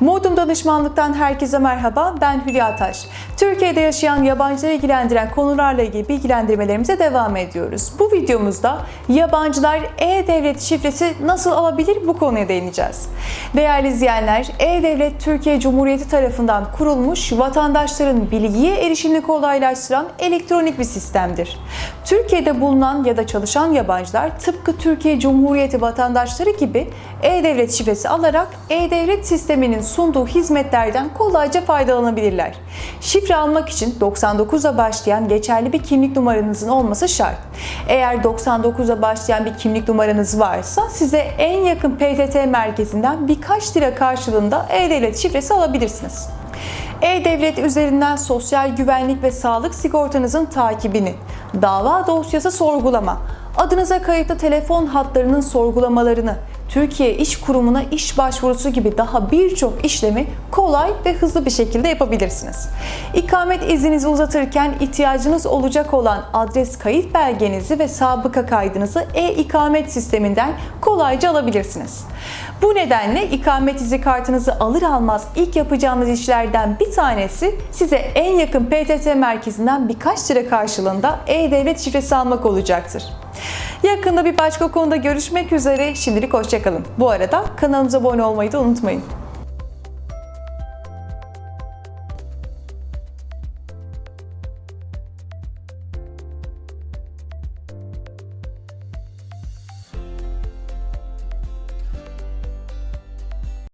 Modum Danışmanlık'tan herkese merhaba. Ben Hülya Taş. Türkiye'de yaşayan yabancıları ilgilendiren konularla ilgili bilgilendirmelerimize devam ediyoruz. Bu videomuzda yabancılar e-devlet şifresi nasıl alabilir bu konuya değineceğiz. Değerli izleyenler, e-devlet Türkiye Cumhuriyeti tarafından kurulmuş vatandaşların bilgiye erişimini kolaylaştıran elektronik bir sistemdir. Türkiye'de bulunan ya da çalışan yabancılar tıpkı Türkiye Cumhuriyeti vatandaşları gibi e-devlet şifresi alarak e-devlet sisteminin sunduğu hizmetlerden kolayca faydalanabilirler. Şifre almak için 99'a başlayan geçerli bir kimlik numaranızın olması şart. Eğer 99'a başlayan bir kimlik numaranız varsa size en yakın PTT merkezinden birkaç lira karşılığında e-devlet şifresi alabilirsiniz. E-Devlet üzerinden sosyal güvenlik ve sağlık sigortanızın takibini, dava dosyası sorgulama, adınıza kayıtlı telefon hatlarının sorgulamalarını, Türkiye İş Kurumu'na iş başvurusu gibi daha birçok işlemi kolay ve hızlı bir şekilde yapabilirsiniz. İkamet izninizi uzatırken ihtiyacınız olacak olan adres kayıt belgenizi ve sabıka kaydınızı e-ikamet sisteminden kolayca alabilirsiniz. Bu nedenle ikamet izi kartınızı alır almaz ilk yapacağınız işlerden bir tanesi size en yakın PTT merkezinden birkaç lira karşılığında e-devlet şifresi almak olacaktır. Yakında bir başka konuda görüşmek üzere. Şimdilik hoşçakalın. Bu arada kanalımıza abone olmayı da unutmayın.